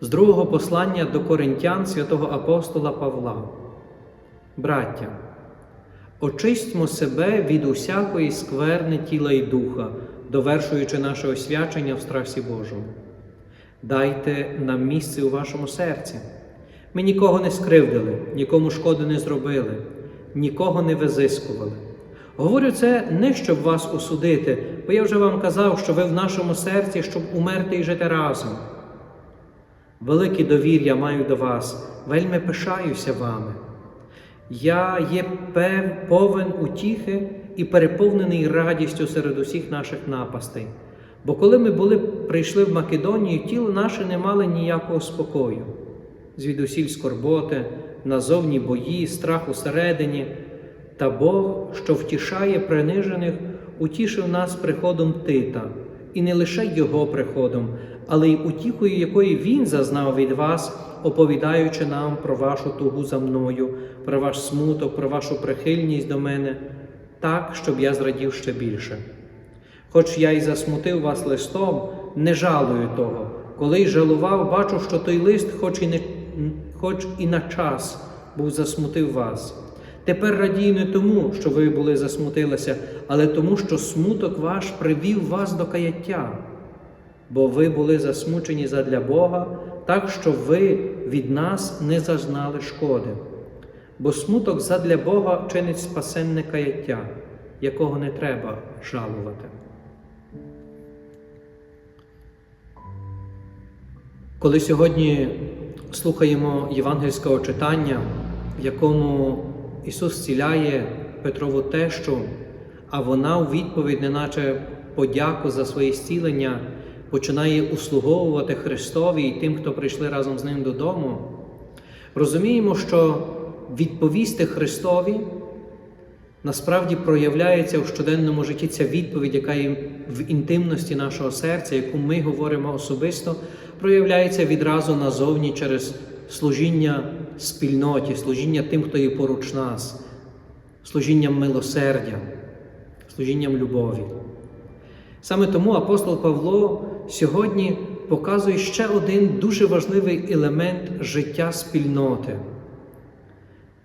З другого послання до коринтян святого апостола Павла. Браття, очистьмо себе від усякої скверни тіла і духа, довершуючи наше освячення в страсі Божому. Дайте нам місце у вашому серці. Ми нікого не скривдили, нікому шкоди не зробили, нікого не визискували. Говорю це не щоб вас осудити, бо я вже вам казав, що ви в нашому серці, щоб умерти і жити разом. Велике довір'я маю до вас, вельми пишаюся вами. Я є повен утіхи і переповнений радістю серед усіх наших напастей. Бо коли ми були, прийшли в Македонію, тіло наше не мало ніякого спокою, звідусіль скорботи, назовні бої, страх усередині, та Бог, що втішає принижених, утішив нас приходом Тита, і не лише Його приходом, але й утіхою, якої Він зазнав від вас, оповідаючи нам про вашу тугу за мною, про ваш смуток, про вашу прихильність до мене, так, щоб я зрадів ще більше. Хоч я й засмутив вас листом, не жалую того. Коли й жалував, бачу, що той лист, хоч і, не, хоч і на час, був засмутив вас. Тепер радію не тому, що ви були засмутилися, але тому, що смуток ваш привів вас до каяття. Бо ви були засмучені задля Бога, так що ви від нас не зазнали шкоди. Бо смуток задля Бога чинить спасенне каяття, якого не треба жалувати. Коли сьогодні слухаємо євангельського читання, в якому Ісус зціляє Петрову тещу, а вона у відповідь, неначе подяку за своє зцілення, починає услуговувати Христові і тим, хто прийшли разом з ним додому, розуміємо, що відповісти Христові насправді проявляється в щоденному житті ця відповідь, яка є в інтимності нашого серця, яку ми говоримо особисто, проявляється відразу назовні через служіння спільноті, служіння тим, хто є поруч нас, служінням милосердя, служінням любові. Саме тому апостол Павло сьогодні показує ще один дуже важливий елемент життя спільноти.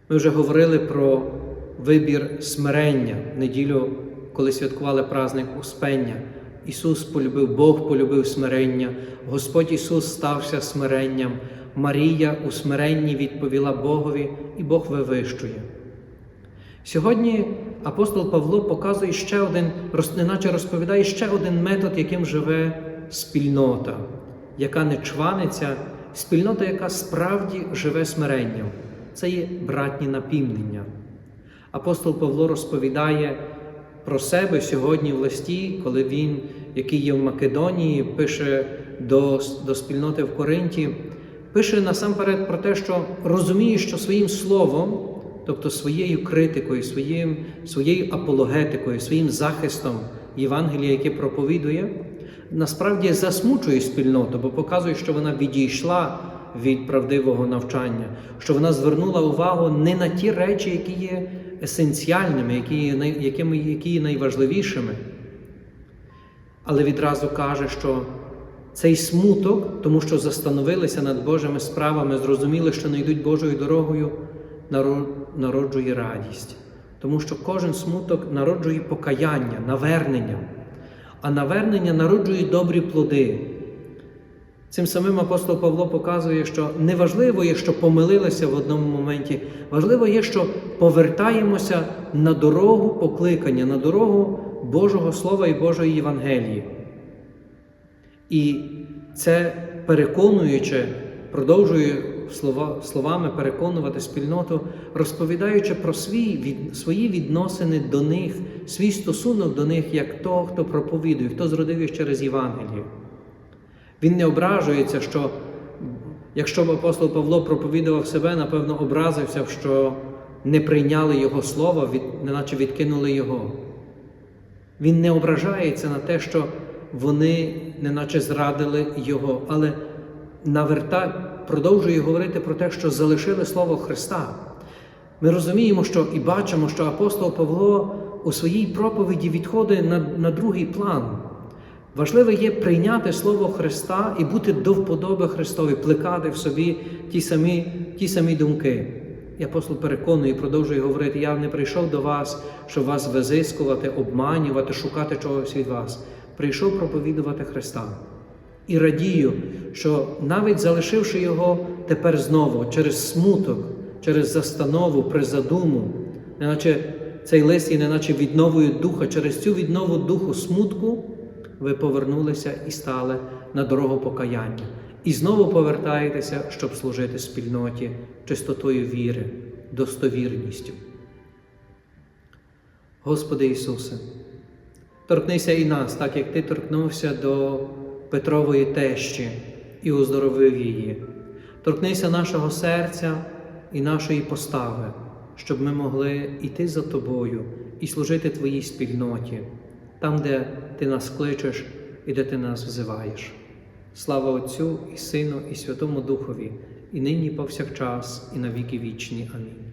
Ми вже говорили про вибір смирення в неділю, коли святкували праздник Успення. Ісус полюбив, Бог полюбив смирення, Господь Ісус стався смиренням, Марія у смиренні відповіла Богові, і Бог вивищує. Сьогодні апостол Павло показує ще один, неначе розповідає ще один метод, яким живе спільнота, яка не чваниться, спільнота, яка справді живе смиренням. Це є братні напівнення. Апостол Павло розповідає про себе сьогодні в листі, коли він, який є в Македонії, пише до, до спільноти в Коринті, пише насамперед про те, що розуміє, що своїм словом, тобто своєю критикою, своїм, своєю апологетикою, своїм захистом Євангелія, яке проповідує, насправді засмучує спільноту, бо показує, що вона відійшла від правдивого навчання, що вона звернула увагу не на ті речі, які є есенціальними, які є, якими, які є найважливішими, але відразу каже, що цей смуток, тому що застановилися над Божими справами, зрозуміли, що не йдуть Божою дорогою, народжує радість. Тому що кожен смуток народжує покаяння, навернення, а навернення народжує добрі плоди. Цим самим апостол Павло показує, що не важливо є, що помилилися в одному моменті, важливо є, що повертаємося на дорогу покликання, на дорогу Божого Слова і Божої Євангелії. І це переконуючи, продовжує слова, словами переконувати спільноту, розповідаючи про свій, від, свої відносини до них, свій стосунок до них, як того, хто проповідує, хто зродив їх через Євангелію. Він не ображується, що якщо б апостол Павло проповідував себе, напевно, образився, що не прийняли його слова, від, неначе відкинули його. Він не ображається на те, що вони неначе зрадили його, але наверта, продовжує говорити про те, що залишили Слово Христа. Ми розуміємо, що і бачимо, що апостол Павло у своїй проповіді відходить на, на другий план. Важливе є прийняти Слово Христа і бути до вподоби Христові, плекати в собі ті самі, ті самі думки. І апостол переконує продовжує говорити: я не прийшов до вас, щоб вас визискувати, обманювати, шукати чогось від вас. Прийшов проповідувати Христа. І радію, що навіть залишивши його тепер знову через смуток, через застанову, призадуму, неначе цей лист і неначе відновою духа, через цю віднову духу смутку ви повернулися і стали на дорогу покаяння. І знову повертаєтеся, щоб служити спільноті чистотою віри, достовірністю. Господи Ісусе, торкнися і нас, так як Ти торкнувся до Петрової тещі і оздоровив її. Торкнися нашого серця і нашої постави, щоб ми могли йти за Тобою і служити Твоїй спільноті, там, де Ти нас кличеш і де Ти нас взиваєш. Слава Отцю і Сину, і Святому Духові, і нині, і повсякчас, і на віки вічні. Амінь.